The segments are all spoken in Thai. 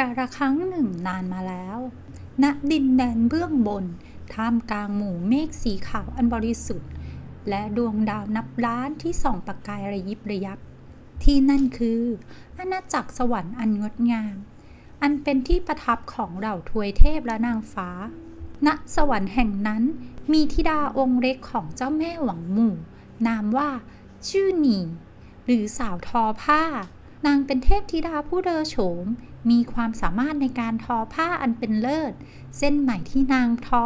กาละครั้งหนึ่งนานมาแล้ว ณ ดินแดนเบื้องบน ท่ามกลางหมู่เมฆสีขาวอันบริสุทธิ์ และดวงดาวนับล้านที่ส่องประกายระยิบระยับ ที่นั่นคืออาณาจักรสวรรค์อันงดงาม อันเป็นที่ประทับของเหล่าทวยเทพและนางฟ้า ณ สวรรค์แห่งนั้นมีธิดาองค์เล็กของเจ้าแม่หวังหมู่ นามว่าชื่อหนีหรือสาวทอผ้า นางเป็นเทพธิดาผู้เลอโฉม มีความสามารถในการทอผ้าอันเป็นเลิศ เส้นไหมที่นางทอ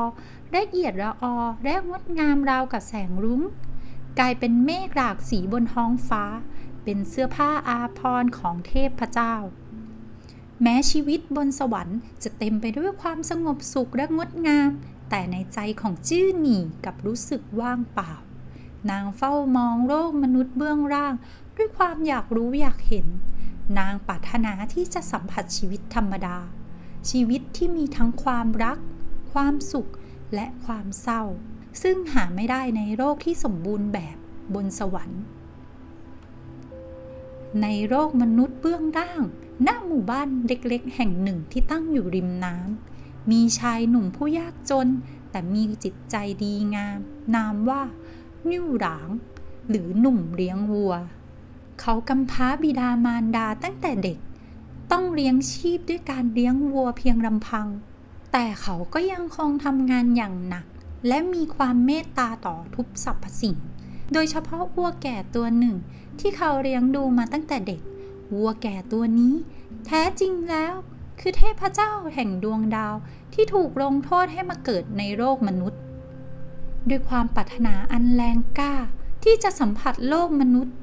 ละเอียดละออและงดงามราวกับแสงรุ้ง กลายเป็นเมฆหลากสีบนท้องฟ้า เป็นเสื้อผ้าอาภรณ์ของเทพพเจ้า แม้ชีวิตบนสวรรค์จะเต็มไปด้วยความสงบสุขและงดงาม แต่ในใจของจื้อหนีกับรู้สึกว่างเปล่า นางเฝ้ามองโลกมนุษย์เบื้องล่าง ด้วยความอยากรู้อยากเห็น นางปรารถนาที่จะสัมผัสชีวิตธรรมดา ชีวิตที่มีทั้งความรัก ความสุขและความเศร้า ซึ่งหาไม่ได้ในโลกที่สมบูรณ์แบบบนสวรรค์ ในโลกมนุษย์เบื้องล่างณหมู่บ้านเล็กๆ แห่งหนึ่งที่ตั้งอยู่ริมน้ำมีชายหนุ่มผู้ยากจน แต่มีจิตใจดีงาม นามว่านิ้วหลาง หรือหนุ่มเลี้ยงวัว เขากำพร้าบิดามารดาตั้งแต่เด็ก ต้องเลี้ยงชีพด้วยการเลี้ยงวัวเพียงลำพัง แต่เขาก็ยังคงทำงานอย่างหนัก และมีความเมตตาต่อทุกสรรพสิ่ง โดยเฉพาะวัวแก่ตัวหนึ่ง ที่เขาเลี้ยงดูมาตั้งแต่เด็ก วัวแก่ตัวนี้ แท้จริงแล้ว คือเทพเจ้าแห่งดวงดาวที่ถูกลงโทษให้มาเกิดในโลกมนุษย์ ด้วยความปรารถนาอันแรงกล้าที่จะสัมผัสโลกมนุษย์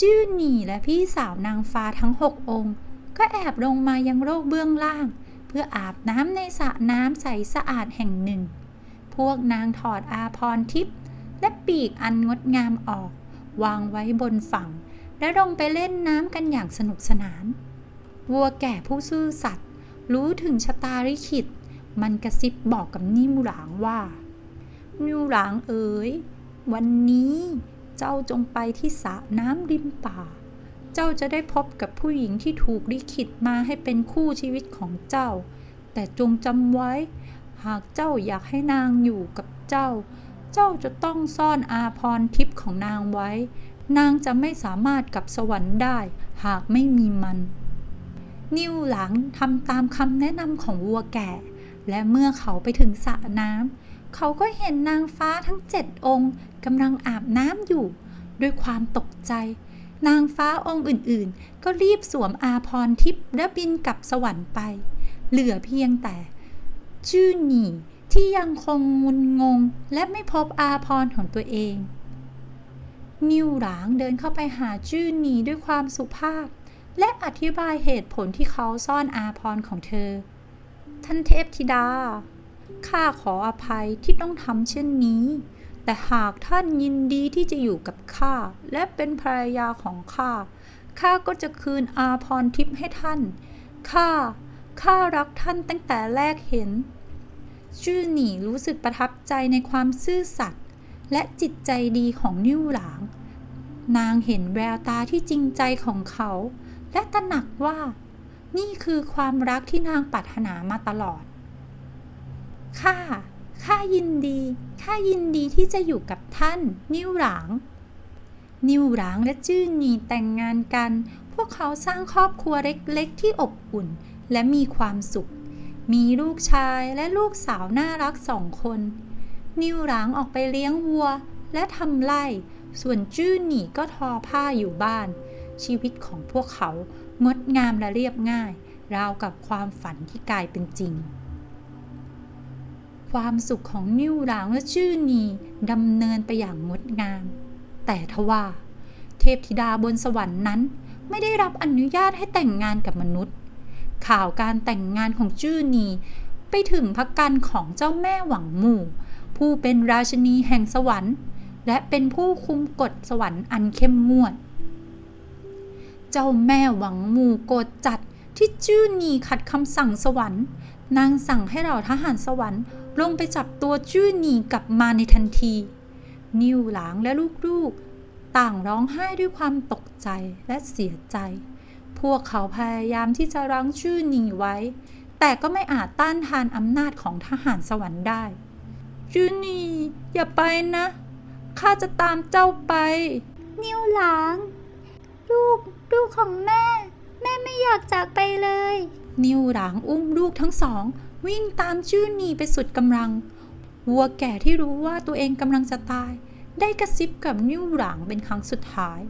จื้อหนีและพี่สาวนางฟ้าทั้งหกองค์ ก็แอบลงมายังโลกเบื้องล่าง เพื่ออาบน้ำในสระน้ำใสสะอาดแห่งหนึ่ง พวกนางถอดอาพรทิพย์และปีกอันงดงามออก วางไว้บนฝั่ง และลงไปเล่นน้ำกันอย่างสนุกสนาน วัวแก่ผู้ซื่อสัตย์รู้ถึงชะตาลิขิต มันกระซิบบอกกับนิ่มหลางว่านิ่วหลางเอ๋ยวันนี้ เจ้าจงไปที่สระน้ำริมป่า เจ้าจะได้พบกับผู้หญิงที่ถูกลิขิตมาให้เป็นคู่ชีวิตของเจ้า แต่จงจำไว้ หากเจ้าอยากให้นางอยู่กับเจ้า เจ้าจะต้องซ่อนอาพรทิพย์ของนางไว้ นางจะไม่สามารถกลับสวรรค์ได้ หากไม่มีมัน นิ้วหลังทำตามคำแนะนำของวัวแก่ และเมื่อเขาไปถึงสระน้ำ เขาก็เห็นนางฟ้าทั้งเจ็ดองค์กำลังอาบน้ำอยู่ ด้วยความตกใจ นางฟ้าองค์อื่นๆ ก็รีบสวมอาพรทิพย์และบินกลับสวรรค์ไป เหลือเพียงแต่ ชื่อหนีที่ยังคงงุนงง และไม่พบอาพรของตัวเอง นิวหลางเดินเข้าไปหาจื้อหนีด้วยความสุภาพ และอธิบายเหตุผลที่เขาซ่อนอาพรของเธอ ท่านเทพธิดา ข้าขออภัยที่ต้องทำเช่นนี้ แต่หากท่านยินดีที่จะอยู่กับข้าและเป็นภรรยาของข้า ข้าก็จะคืนอาพรทิพย์ให้ท่าน ข้า ข้ารักท่านตั้งแต่แรกเห็น ชื่อหนีรู้สึกประทับใจในความซื่อสัตย์และจิตใจดีของนิ้วหลาง นางเห็นแววตาที่จริงใจของเขา และตระหนักว่า นี่คือความรักที่นางปรารถนามาตลอด ข้า ข้ายินดี ข้ายินดีที่จะอยู่กับท่าน นิ้วหลาง นิ้วหลางและจื้อหนีแต่งงานกัน พวกเขาสร้างครอบครัวเล็กๆ ที่อบอุ่น และมีความสุข มีลูกชายและลูกสาวน่ารักสองคน นิ้วหลางออกไปเลี้ยงวัวและทำไร่ ส่วนจื้อหนีก็ทอผ้าอยู่บ้าน ชีวิตของพวกเขางดงามและเรียบง่าย ราวกับความฝันที่กลายเป็นจริง ความสุขของนิ้วหลางและชื่อนีดำเนินไปอย่างงดงาม แต่ทว่า เทพธิดาบนสวรรค์นั้น ไม่ได้รับอนุญาตให้แต่งงานกับมนุษย์ ข่าวการแต่งงานของจื้อนีไปถึงพักกันของเจ้าแม่หวังหมู่ ผู้เป็นราชนีแห่งสวรรค์ และเป็นผู้คุมกฎสวรรค์อันเข้มงวด เจ้าแม่หวังหมู่โกรธจัดที่จื้อนีขัดคำสั่งสวรรค์ นางสั่งให้เหล่าทหารสวรรค์ ลงไปจับตัวจื้อนีกลับมาในทันที นิวหลางและลูกๆ ต่างร้องไห้ด้วยความตกใจและเสียใจ พวกเขาพยายามที่จะรั้งชื่อหนีไว้ แต่ก็ไม่อาจต้านทานอำนาจของทหารสวรรค์ได้จูนีอย่าไปนะข้าจะตามเจ้าไป นิวหลาง ลูกลูกของแม่ แม่ไม่อยากจากไปเลย นิวหลางอุ้มลูกทั้งสอง วิ่งตามชื่อนีไปสุดกำลัง วัวแก่ที่รู้ว่าตัวเองกำลังจะตาย ได้กระซิบกับนิวหลางเป็นครั้งสุดท้าย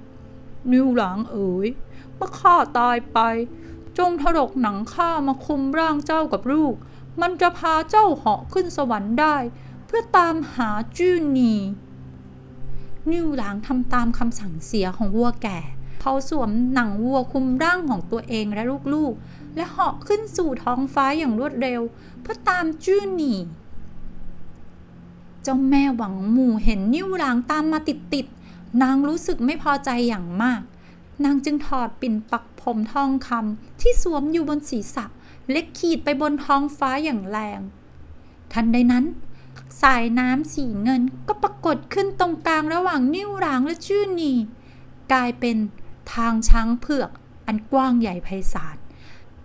นิวหลางเอ๋ยเมื่อข้าตายไป จงถลกหนังข้ามาคุมร่างเจ้ากับลูก มันจะพาเจ้าเหาะขึ้นสวรรค์ได้ เพื่อตามหาจื้อนีนิวหลางทำตามคำสั่งเสียของวัวแก่ เขาสวมหนังวัวคุมร่างของตัวเองและลูกๆ และเหาะขึ้นสู่ท้องฟ้าอย่างรวดเร็ว เพื่อตามจื้อหนีเจ้าแม่หวังหมู่เห็นนิ้วหลางตามมาติดๆ นางรู้สึกไม่พอใจอย่างมาก นางจึงถอดปิ่นปักผมทองคำที่สวมอยู่บนศีรษะ เล็กขีดไปบนท้องฟ้าอย่างแรง ทันใดนั้นสายน้ำสีเงินก็ปรากฏขึ้นตรงกลางระหว่างนิ้วหลางและชื่อนีกลายเป็น ทางช้างเผือกอันกว้างใหญ่ไพศาล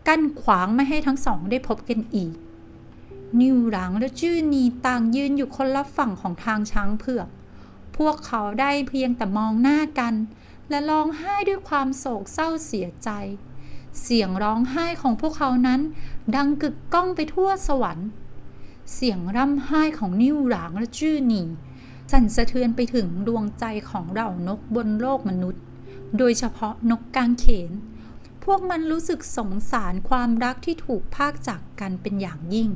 กั้นขวางไม่ให้ทั้งสองได้พบกันอีก นิวหลางและชื่อนีต่างยืนอยู่คนละฝั่งของทางช้างเผือก พวกเขาได้เพียงแต่มองหน้ากัน และร้องไห้ด้วยความโศกเศร้าเสียใจ เสียงร้องไห้ของพวกเขานั้น ดังกึกก้องไปทั่วสวรรค์ เสียงร่ำไห้ของนิวหลางและชื่อนีสั่นสะเทือนไปถึงดวงใจของเหล่านกบนโลกมนุษย์ โดยเฉพาะนกกางเขน พวกมันรู้สึกสงสารความรักที่ถูกพากจากกันเป็นอย่างยิ่ง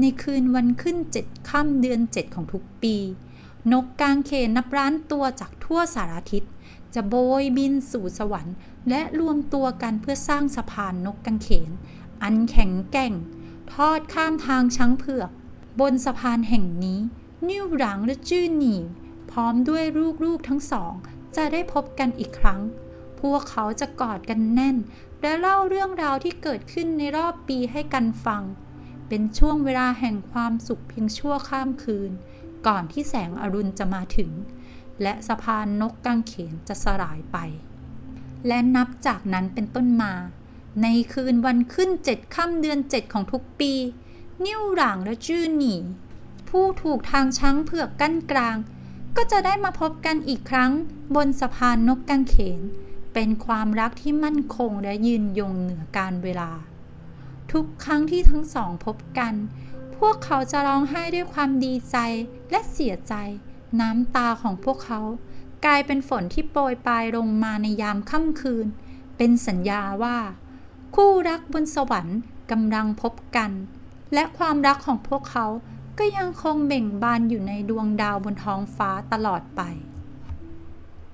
ในคืนวันขึ้นเจ็ดค่ำเดือนเจ็ดของทุกปี นกกางเขนนับล้านตัวจากทั่วสารทิศจะโบยบินสู่สวรรค์ และรวมตัวกันเพื่อสร้างสะพานนกกางเขน อันแข็งแกร่ง ทอดข้ามทางช้างเผือก บนสะพานแห่งนี้ นิ้วหลังและจื้อหนีพร้อมด้วยลูกๆทั้งสอง จะได้พบกันอีกครั้ง พวกเขาจะกอดกันแน่น และเล่าเรื่องราวที่เกิดขึ้นในรอบปีให้กันฟัง เป็นช่วงเวลาแห่งความสุขเพียงชั่วข้ามคืน ก่อนที่แสงอรุณจะมาถึง และสะพานนกกางเขนจะสลายไป และนับจากนั้นเป็นต้นมา ในคืนวันขึ้นเจ็ดค่ำเดือนเจ็ดของทุกปี นิ้วหลางและจื้อหนีผู้ถูกทางช้างเผือกกั้นกลาง ก็จะได้มาพบกันอีกครั้งบนสะพานนกกางเขน เป็นความรักที่มั่นคงและยืนยงเหนือการเวลา ทุกครั้งที่ทั้งสองพบกัน พวกเขาจะร้องไห้ด้วยความดีใจและเสียใจ น้ำตาของพวกเขา กลายเป็นฝนที่โปรยปลายลงมาในยามค่ำคืน เป็นสัญญาว่า คู่รักบนสวรรค์กำลังพบกัน และความรักของพวกเขา ก็ยังคงเบ่งบานอยู่ในดวงดาวบนท้องฟ้าตลอดไป